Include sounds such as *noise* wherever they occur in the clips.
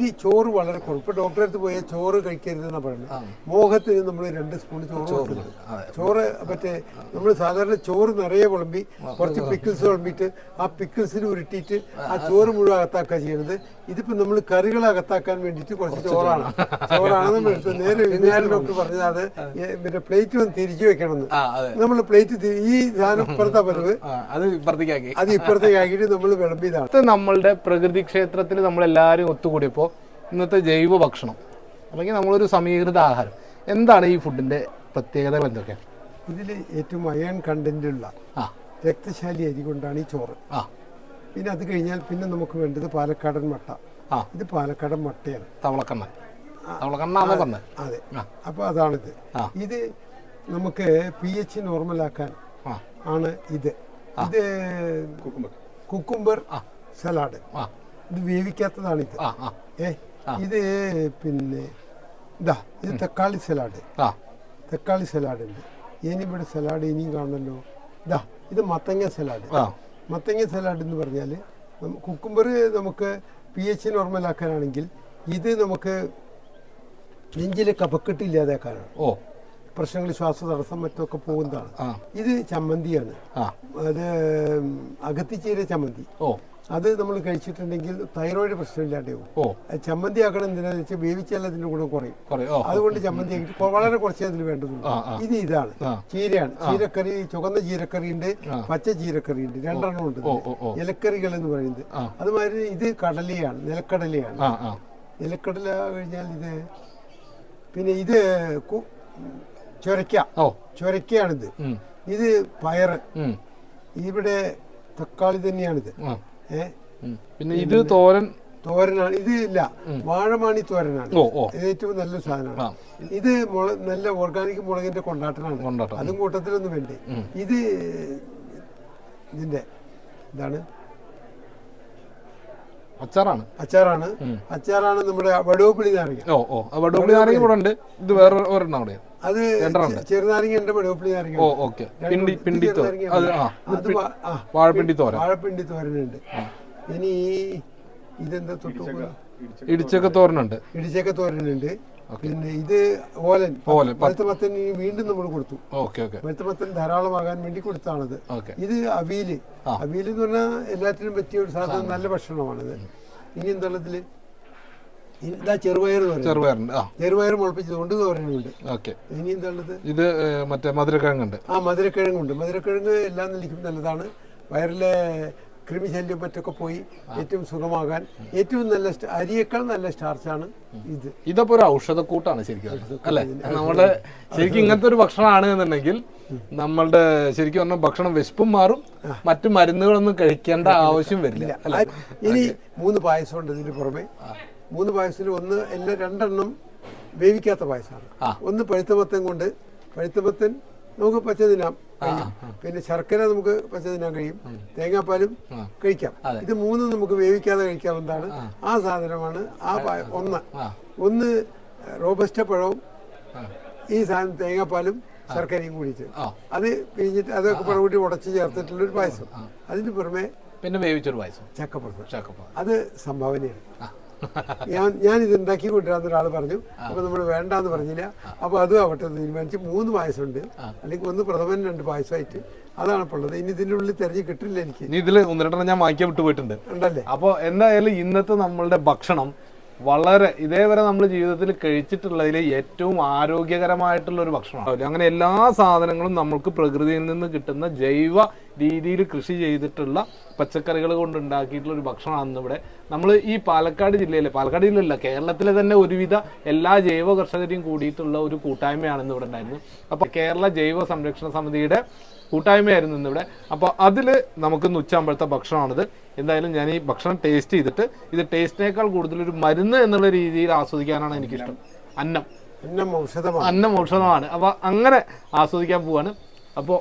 ഈ ചോറ് വളരെ കുറവ്. ഡോക്ടറെ അടുത്ത് പോയാൽ ചോറ് കഴിക്കരുതെന്നാണ് പറയുന്നത്. മോഹത്തിന് നമ്മൾ രണ്ട് സ്പൂൺ ചോറ് കൊടുക്കുന്നത് ചോറ് മറ്റേ നമ്മൾ സാധാരണ ചോറ് നിറയെ വിളമ്പി കുറച്ച് പിക്കിൾസ് വിളമ്പിയിട്ട് ആ പിക്കിൾസിന് ഉരുട്ടിയിട്ട് ആ ചോറ് മുഴുവൻ അകത്താക്കുക ചെയ്യുന്നത് ഇതിപ്പോ നമ്മൾ കറികൾ അകത്താക്കാൻ വേണ്ടിയിട്ട് കുറച്ച് ചോറാണ്. ചോറാണ് നമ്മൾ നേരെ *laughs* വിനാരി ഡോക്ടർ പറഞ്ഞത് അത് പിന്നെ പ്ലേറ്റ് ഒന്ന് തിരിച്ചു വെക്കണമെന്ന്. നമ്മൾ പ്ലേറ്റ് ഈ സാധനം ഇപ്പുറത്താ പലവ് ആ, അത് ഇപ്പുറത്തേക്കാക്കി അത് ഇപ്പുറത്തേക്ക് ആക്കിയിട്ട് നമ്മൾ വിളമ്പിയതാണ്. നമ്മളുടെ പ്രകൃതി ക്ഷേത്രത്തിൽ നമ്മളെല്ലാവരും ഒത്തുകൂടിയപ്പോൾ ഇന്നത്തെ ജൈവ ഭക്ഷണം അല്ലെങ്കിൽ നമ്മളൊരു സമീകൃത ആഹാരം. എന്താണ് ഈ ഫുഡിന്റെ പ്രത്യേകതകൾ എന്തൊക്കെ? ഇതിൽ ഏറ്റവും അയൺ കണ്ടന്റുള്ള ആ. രക്തശാലി അരി കൊണ്ടാണ് ഈ ചോറ്. ആ. പിന്നെ അത് കഴിഞ്ഞാൽ പിന്നെ നമുക്ക് വേണ്ടത് പാലക്കാടൻ മട്ട. ആ. ഇത് പാലക്കാടൻ മട്ടയാണ്. തവളക്കണ്ണ തവളക്കണ്ണാന്ന് പറഞ്ഞത് അതെ. അപ്പോൾ അതാണിത്. ഇത് നമുക്ക് പി എച്ച് നോർമലാക്കാൻ ആണ് ഇത്. ഇത് കുക്കുംബർ ആ. സലാഡ് ഇത് വേവിക്കാത്തതാണ് ഇത് ആ ആ. ഏ? ഇത് പിന്നെ ഇതാ ഇത് തക്കാളി സലാഡ്. തക്കാളി സലാഡ് ഉണ്ട് ഇനി ഇവിടെ സലാഡ് ഇനിയും കാണുമല്ലോ. ഇതാ ഇത് മത്തങ്ങ സലാഡ്. മത്തങ്ങ സലാഡ് എന്ന് പറഞ്ഞാൽ കുക്കുംബർ നമുക്ക് പി എച്ച് നോർമലാക്കാനാണെങ്കിൽ ഇത് നമുക്ക് നെഞ്ചിലെ കപക്കെട്ട് ഇല്ലാതാക്കാനാണ്. ഓ. പ്രശ്നങ്ങൾ ശ്വാസ തടസ്സം മറ്റൊക്കെ പോകുന്നതാണ്. ഇത് ചമ്മന്തിയാണ്. അത് അകത്തിച്ചീര ചമ്മന്തി. ഓ. അത് നമ്മൾ കഴിച്ചിട്ടുണ്ടെങ്കിൽ തൈറോയിഡ് പ്രശ്നമില്ലാണ്ടേ പോകും. ചമ്മന്തി ആക്കണം എന്തിനാന്ന് വെച്ചാൽ വേവിച്ചാൽ അതിന്റെ ഗുണം കുറയും. അതുകൊണ്ട് ചമ്മന്തി ആക്കിയിട്ട് വളരെ കുറച്ചേ അതിന് വേണ്ടതുള്ളൂ. ഇത് ഇതാണ്. ചീരയാണ്. ചീരക്കറി ചുവന്ന ചീരക്കറി ഉണ്ട് പച്ച ചീരക്കറി ഉണ്ട് രണ്ടെണ്ണം ഉണ്ട് ഇലക്കറികൾ എന്ന് പറയുന്നത്. അതുമാതിരി ഇത് കടലയാണ് നിലക്കടലയാണ് നിലക്കടല കഴിഞ്ഞാൽ ഇത് പിന്നെ ഇത് ചൊരക്ക ചൊരക്കയാണിത് ഇത് പയറ്. ഇവിടെ തക്കാളി തന്നെയാണിത്. പിന്നെ ഇത് തോരൻ തോരനാണ്. ഇത് ഇല്ല. വാഴമാണി തോരനാണ്. ഓ ഓ. ഇത് ഏറ്റവും നല്ല സാധനമാണ്. ഇത് നല്ല ഓർഗാനിക് മുളകിന്റെ കൊണ്ടാട്ടനാണ്. കൊണ്ടാട്ടം. അതും കൂട്ടത്തിലൊന്നും വേണ്ടി. ഇത് ഇതിന്റെ ഇതാണ്. അച്ചാറാണ്. അച്ചാറാണ്. അച്ചാറാണ് നമ്മുടെ വടുവപ്പിളി നാരങ്ങ. ഓ ഓ. വടുവപ്പിളി നാരങ്ങ ഇവിടെ ഉണ്ട്. ഇത് വേറെ ഒരെണ്ണം അവിടെ അത് ചെറുനാരങ്ങ നാരങ്ങ ഓ. ഓക്കെ. പിണ്ടി പിണ്ടി വാഴപ്പിണ്ടി തോരൻ. വാഴപ്പിണ്ടി തോരനുണ്ട്. ഇനി ഇതെന്താ തൊട്ടു ഇടിച്ചക്ക തോരനുണ്ട്. ഇടിച്ചക്ക തോരനുണ്ട്. പിന്നെ ഇത് ഓലൻ. ഓലൻ, മത്തൻ വീണ്ടും നമ്മൾ കൊടുത്തു. Okay okay. മത്തൻ ധാരാളമാകാൻ വേണ്ടി കൊടുത്താണത്. ഇത് അവീൽ ആ. അവിയൽ എന്ന് പറഞ്ഞാൽ എല്ലാത്തിനും പറ്റിയ ഒരു സാധനം നല്ല ഭക്ഷണമാണിത്. ഇനി ഇതാ ചെറുപയർ ചെറുപയറുണ്ട്. ആ. ചെറുപയർ തോരനുണ്ട് ഓക്കെ. ഇനി എന്താണുള്ളത് ഇത്? മറ്റേ മധുരക്കിഴങ്ങുണ്ട്. ആ മധുരക്കിഴങ്ങുണ്ട്. മധുരക്കിഴങ്ങ് എല്ലാം നിലയ്ക്കും നല്ലതാണ്. വയറിലെ കൃമിശല്യം മറ്റൊക്കെ പോയി ഏറ്റവും സുഖമാകാൻ ഏറ്റവും നല്ല അരിയേക്കാൾ നല്ല സ്റ്റാർച്ചാണ് ഇത്. ഇതപ്പോ ഒരു ഔഷധക്കൂട്ടാണ് ശരിക്കും. അല്ലെ? നമ്മുടെ ശരിക്കും ഇങ്ങനത്തെ ഒരു ഭക്ഷണമാണ് എന്നുണ്ടെങ്കിൽ നമ്മളുടെ ശരിക്കും പറഞ്ഞാൽ ഭക്ഷണം വിശപ്പും മാറും. മറ്റു മരുന്നുകളൊന്നും കഴിക്കേണ്ട ആവശ്യം വരില്ല. ഇനി മൂന്ന് പായസം ഉണ്ട് ഇതിന് പുറമെ. മൂന്ന് പായസത്തിൽ ഒന്ന് എല്ലാ രണ്ടെണ്ണം വേവിക്കാത്ത പായസമാണ്. ഒന്ന് പഴുത്ത മത്തൻ കൊണ്ട് പഴുത്ത മത്തൻ നമുക്ക് പച്ച തിന്നാം പിന്നെ ശർക്കര നമുക്ക് പച്ച തിന്നാൻ കഴിയും. തേങ്ങാപ്പാലും കഴിക്കാം. ഇത് മൂന്നും നമുക്ക് വേവിക്കാതെ കഴിക്കാവുന്നതാണ്. ആ. സാധനമാണ് ആ ഒന്ന്. ഒന്ന് റോബസ്റ്റ പഴവും ഈ സാധനം തേങ്ങാപ്പാലും ശർക്കരയും കൂടിയിട്ട് അത് പിഴിഞ്ഞിട്ട് അതൊക്കെ പഴം കൂട്ടി ഉടച്ച് ചേർത്തിട്ടുള്ള ഒരു പായസം. അതിന് പുറമെ പിന്നെ വേവിച്ചൊരു പായസം. ചക്കപ്പുറത്ത് ചക്കപ്പഴം. അത് സംഭാവനയാണ്. ഞാൻ ഞാൻ ഇത് ഉണ്ടാക്കി കൊണ്ടുവരാന്ന് ഒരാൾ പറഞ്ഞു. അപ്പൊ നമ്മൾ വേണ്ടാന്ന് പറഞ്ഞില്ല. അപ്പൊ അതും ആവട്ടെ തീരുമാനിച്ച് മൂന്ന് പായസമുണ്ട്. അല്ലെങ്കിൽ ഒന്ന് പ്രഥമൻ രണ്ട് പായസമായിട്ട്. അതാണ് ഇപ്പോൾ ഉള്ളത്. ഇനി ഇതിന്റെ ഉള്ളിൽ തെരഞ്ഞു കിട്ടില്ല എനിക്ക്. ഇനി ഇതിൽ ഒന്ന് രണ്ടെണ്ണം ഞാൻ വാങ്ങിക്കാൻ വിട്ടു പോയിട്ടുണ്ട് ഉണ്ടല്ലേ? അപ്പോൾ എന്തായാലും ഇന്നത്തെ നമ്മളുടെ ഭക്ഷണം വളരെ ഇതേവരെ നമ്മൾ ജീവിതത്തിൽ കഴിച്ചിട്ടുള്ളതിൽ ഏറ്റവും ആരോഗ്യകരമായിട്ടുള്ള ഒരു ഭക്ഷണമാണ്. അങ്ങനെ എല്ലാ സാധനങ്ങളും നമ്മൾക്ക് പ്രകൃതിയിൽ നിന്ന് കിട്ടുന്ന ജൈവ രീതിയിൽ കൃഷി ചെയ്തിട്ടുള്ള പച്ചക്കറികൾ കൊണ്ടുണ്ടാക്കിയിട്ടുള്ള ഒരു ഭക്ഷണമാണ് ഇവിടെ. നമ്മൾ ഈ പാലക്കാട് ജില്ലയിലെ പാലക്കാട് ജില്ലയിലല്ല കേരളത്തിലെ തന്നെ ഒരുവിധ എല്ലാ ജൈവ കർഷകരെയും കൂടിയിട്ടുള്ള ഒരു കൂട്ടായ്മയാണ് ഇവിടെ ഉണ്ടായിരുന്നത് അപ്പോൾ കേരള ജൈവ സംരക്ഷണ സമിതിയുടെ കൂട്ടായ്മയായിരുന്നു ഇന്നിവിടെ അപ്പോൾ അതിൽ നമുക്ക് ഇന്ന് ഉച്ചാമ്പഴത്തെ ഭക്ഷണമാണിത്. എന്തായാലും ഞാൻ ഈ ഭക്ഷണം ടേസ്റ്റ് ചെയ്തിട്ട് ഇത് ടേസ്റ്റിനേക്കാൾ കൂടുതൽ ഒരു മരുന്ന് എന്നുള്ള രീതിയിൽ ആസ്വദിക്കാനാണ് എനിക്കിഷ്ടം. അന്നം. അന്നം ഔഷധമാണ്. അന്നം ഔഷധമാണ്. അപ്പോൾ അങ്ങനെ ആസ്വദിക്കാൻ പോവാണ്. അപ്പോൾ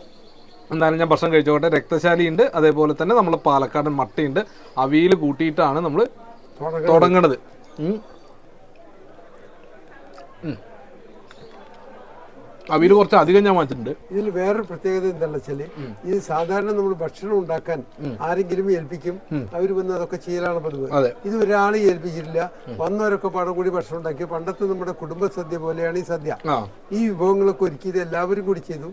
എന്തായാലും ഞാൻ ഭക്ഷണം കഴിച്ചോട്ടെ. രക്തശാലി ഉണ്ട്. അതേപോലെ തന്നെ നമ്മൾ പാലക്കാടൻ മട്ടയുണ്ട്. അവിയിൽ കൂട്ടിയിട്ടാണ് നമ്മൾ തുടങ്ങ- തുടങ്ങണത്. ഉം. കുറച്ച് അധികം ഞാൻ വാങ്ങിച്ചിട്ടുണ്ട്. ഇതിൽ വേറൊരു പ്രത്യേകത എന്താണെന്ന് വെച്ചാൽ ഇത് സാധാരണ നമ്മൾ ഭക്ഷണം ഉണ്ടാക്കാൻ ആരെങ്കിലും ഏൽപ്പിക്കും. അവർ വന്ന് അതൊക്കെ ചെയ്യലാണ് പതിവ്. ഇത് ഒരാളെ ഏൽപ്പിച്ചിട്ടില്ല. വന്നവരൊക്കെ പാടം കൂടി ഭക്ഷണം ഉണ്ടാക്കി. പണ്ടത്തെ നമ്മുടെ കുടുംബ സദ്യ പോലെയാണ് ഈ സദ്യ. ഈ വിഭവങ്ങളൊക്കെ ഒരുക്കി എല്ലാവരും കൂടി ചെയ്തു.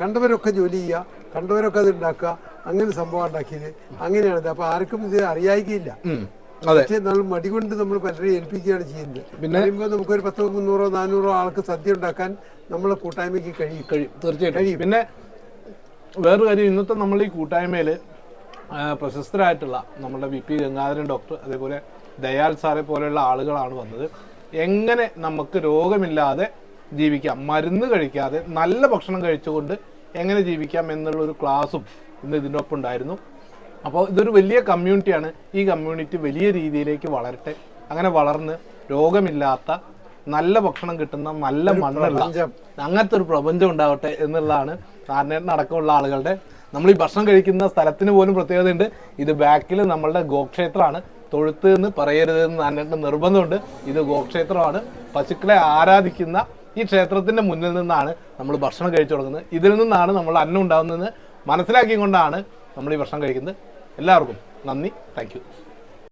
കണ്ടവരൊക്കെ ജോലി ചെയ്യുക കണ്ടവരൊക്കെ അത് ഉണ്ടാക്കുക അങ്ങനെ സംഭവം ഉണ്ടാക്കിയത്. അങ്ങനെയാണിത്. അപ്പൊ ആർക്കും ഇത് അറിയായികയില്ല. അതെ പക്ഷേ നമ്മൾ മടി കൊണ്ട് നമ്മൾ പലരെയും ഏൽപ്പിക്കുകയാണ് ചെയ്യുന്നത്. പിന്നെ- പറയുമ്പോൾ നമുക്കൊരു പത്തോ മുന്നൂറോ നാനൂറോ ആൾക്ക് സദ്യ ഉണ്ടാക്കാൻ നമ്മളെ കൂട്ടായ്മയ്ക്ക് കഴിയും. കഴിയും. തീർച്ചയായിട്ടും. പിന്നെ വേറൊരു കാര്യം ഇന്നത്തെ നമ്മൾ ഈ കൂട്ടായ്മയിൽ പ്രശസ്തരായിട്ടുള്ള നമ്മുടെ വി പി ഗംഗാധരൻ ഡോക്ടർ അതേപോലെ ദയാൽ സാറെ പോലെയുള്ള ആളുകളാണ് വന്നത്. എങ്ങനെ നമുക്ക് രോഗമില്ലാതെ ജീവിക്കാം മരുന്ന് കഴിക്കാതെ നല്ല ഭക്ഷണം കഴിച്ചുകൊണ്ട് എങ്ങനെ ജീവിക്കാം എന്നുള്ള ഒരു ക്ലാസ്സും ഇന്ന് ഇതിനൊപ്പം ഉണ്ടായിരുന്നു അപ്പോൾ ഇതൊരു വലിയ കമ്മ്യൂണിറ്റിയാണ് ഈ കമ്മ്യൂണിറ്റി വലിയ രീതിയിലേക്ക് വളരട്ടെ. അങ്ങനെ വളർന്ന് രോഗമില്ലാത്ത നല്ല ഭക്ഷണം കിട്ടുന്ന നല്ല മണ്ണുള്ള. അങ്ങനത്തെ ഒരു പ്രപഞ്ചം ഉണ്ടാവട്ടെ എന്നുള്ളതാണ് നാരായണ അടക്കമുള്ള ആളുകളുടെ. നമ്മൾ ഈ ഭക്ഷണം കഴിക്കുന്ന സ്ഥലത്തിന് പോലും പ്രത്യേകത ഉണ്ട്. ഇത് ബാക്കിൽ നമ്മളുടെ ഗോക്ഷേത്രമാണ്. തൊഴുത്ത് എന്ന് പറയരുത് എന്ന് നാരായണന്റെ നിർബന്ധമുണ്ട്. ഇത് ഗോക്ഷേത്രമാണ്. പശുക്കളെ ആരാധിക്കുന്ന ഈ ക്ഷേത്രത്തിന്റെ മുന്നിൽ നിന്നാണ് നമ്മൾ ഭക്ഷണം കഴിച്ചു തുടങ്ങുന്നത്. ഇതിൽ നിന്നാണ് നമ്മൾ അന്നം ഉണ്ടാകുന്നതെന്ന് മനസ്സിലാക്കിക്കൊണ്ടാണ് നമ്മൾ ഈ ഭക്ഷണം കഴിക്കുന്നത്. എല്ലാവർക്കും നന്ദി. താങ്ക്